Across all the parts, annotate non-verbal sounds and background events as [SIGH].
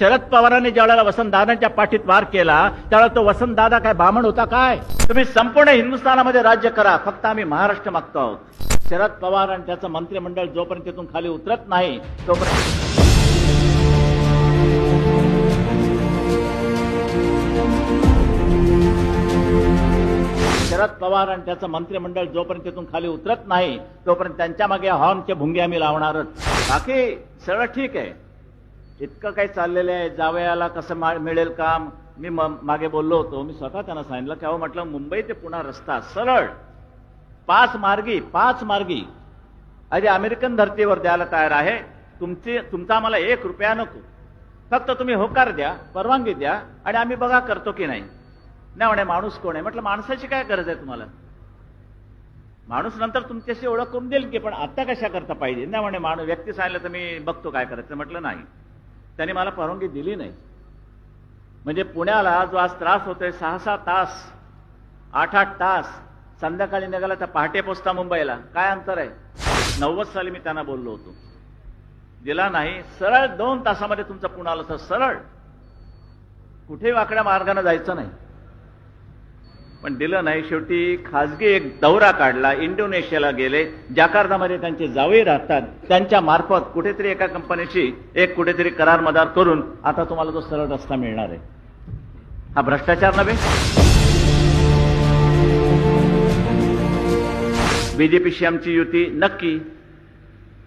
शरद पवारांनी ज्यावेळेला वसंतदादांच्या पाठीत वार केला त्यावेळेला तो वसंतदादा काय बामण होता काय? तुम्ही संपूर्ण हिंदुस्थानामध्ये राज्य करा फक्त आम्ही महाराष्ट्र मागतो आहोत. शरद पवार आणि त्याचं मंत्रिमंडळ जोपर्यंत तिथून खाली उतरत नाही तोपर्यंत शरद पवार आणि त्याचं मंत्रिमंडळ जोपर्यंत तिथून खाली उतरत नाही तोपर्यंत त्यांच्या मागे हॉर्नचे भुंगे आम्ही लावणारच. बाकी सगळं ठीक आहे. इतकं काही चाललेलं आहे जावयाला कसं मा- मिळेल काम? मी म- मागे बोललो होतो मी स्वतः त्यांना सांगितलं की अहो म्हटलं मुंबई ते पुन्हा रस्ता सरळ. पाच मार्गी पाच मार्गी. अरे अमेरिकन धर्तीवर द्यायला तयार आहे. तुमची तुमचा आम्हाला एक रुपया नको. फक्त तुम्ही होकार द्या परवानगी द्या आणि आम्ही बघा करतो की नाही. नाही म्हणे माणूस कोण आहे? म्हटलं माणसाची काय गरज आहे तुम्हाला? माणूस नंतर तुमच्याशी ओळख करून देईल की पण आत्ता कशा करता पाहिजे? नाही म्हणे माणूस व्यक्ती सांगितलं तर मी बघतो काय करायचं. म्हटलं नाही. त्यांनी मला परवानगी दिली नाही. म्हणजे पुण्याला जो आज त्रास होतोय सहा सहा तास आठ आठ तास संध्याकाळी निघाला तर पहाटे पोचता मुंबईला. काय अंतर आहे? नव्वद साली मी त्यांना बोललो होतो. दिला नाही. सरळ दोन तासामध्ये तुमचं पुण्याला तर सरळ. कुठेही वाकड्या मार्गाने जायचं नाही. पण दिलं नाही. शेवटी खासगी एक दौरा काढला. इंडोनेशियाला गेले. जाकार्तामध्ये त्यांचे जावई राहतात. त्यांच्या मार्फत कुठेतरी एका कंपनीशी एक कुठेतरी करार मदार करून आता तुम्हाला तो सरळ रस्ता मिळणार आहे. हा भ्रष्टाचार नव्हे? बीजेपीशी आमची युती नक्की.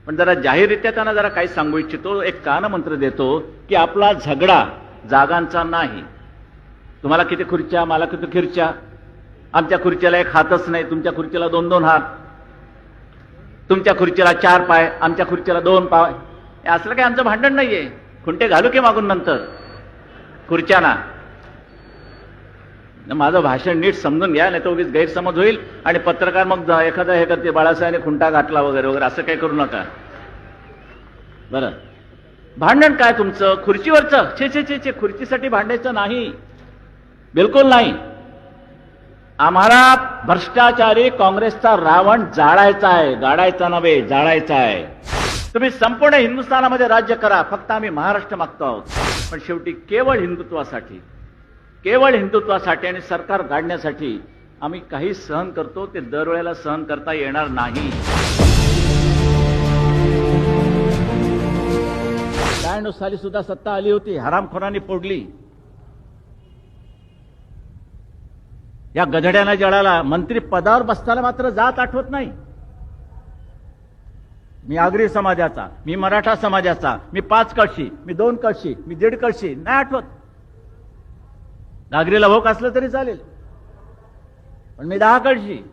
पण जरा जाहीररित्या त्यांना जरा काही सांगू इच्छितो. एक कानमंत्र देतो की आपला झगडा जागांचा नाही. तुम्हाला किती खुर्च्या मला किती खुर्च्या? आमच्या खुर्चीला एक हातच नाही तुमच्या खुर्चीला दोन दोन हात. तुमच्या खुर्चीला चार पाय आमच्या खुर्चीला दोन पाय. हे असलं काही आमचं भांडण नाहीये. खुंटे घालू की मागून नंतर? खुर्च्याना. माझं भाषण नीट समजून घ्या नाही तर उगीच गैरसमज होईल आणि पत्रकार मग एखादा हे करते बाळासाहेबांनी खुंटा घातला वगैरे वगैरे असं काही करू नका. बरं. भांडण काय तुमचं? खुर्चीवरचं? छे छे छे छे खुर्चीसाठी भांडायचं नाही. बिलकुल नाही. आम्हाला भ्रष्टाचारी काँग्रेसचा रावण जाळायचा आहे गाडायचा नव्हे जाळायचा आहे तुम्ही संपूर्ण हिंदुस्थानामध्ये राज्य करा फक्त आम्ही महाराष्ट्र मागतो आहोत. पण शेवटी केवळ हिंदुत्वासाठी केवळ हिंदुत्वासाठी आणि सरकार गाडण्यासाठी आम्ही काही सहन करतो ते दरवेळेला सहन करता येणार नाही. त्र्याण्णव साली सुद्धा सत्ता आली होती हरामखोरांनी फोडली. या गधड्यानं जळाला. मंत्री पदावर बसताना मात्र जात आठवत नाही. मी आगरी समाजाचा मी मराठा समाजाचा मी पाच कळशी मी दोन कळशी मी दीड कळशी नाही आठवत. नागरीला भोक असलं तरी चालेल. पण मी दहा कळशी.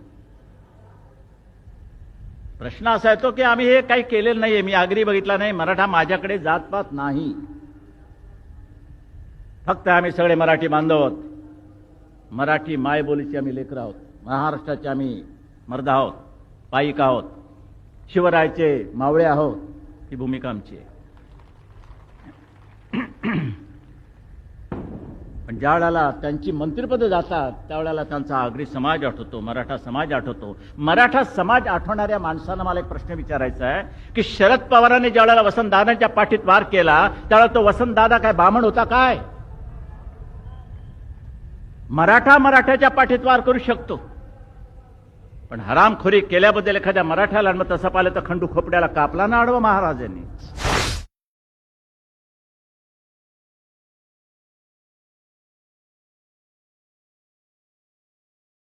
प्रश्न असा येतो की आम्ही हे काही केलेलं नाहीये. मी आगरी बघितला नाही. मराठा माझ्याकडे जात पात नाही. फक्त आम्ही सगळे मराठी बांधव आहोत. मराठी मायबोलीचे आम्ही लेकर आहोत. महाराष्ट्राचे आम्ही मर्द आहोत. पायिक आहोत. शिवरायचे मावळे आहोत. ही भूमिका आमची आहे. [CLEARS THROAT] पण ज्या वेळेला त्यांची मंत्रिपदं जातात त्यावेळेला त्यांचा आगरी समाज आठवतो मराठा समाज आठवतो. मराठा समाज आठवणाऱ्या माणसानं मला एक प्रश्न विचारायचा आहे की शरद पवारांनी ज्या वेळेला वसंतदादांच्या पाठीत वार केला त्यावेळेला तो वसंतदादा काय बामण होता काय? मराठा मराठ्याच्या पाठीत वार करू शकतो. पण हरामखोरी केल्याबद्दल एखाद्या मराठ्याला मग तसं पाहिलं तर खंडू खोपड्याला कापला ना आडवं महाराजांनी.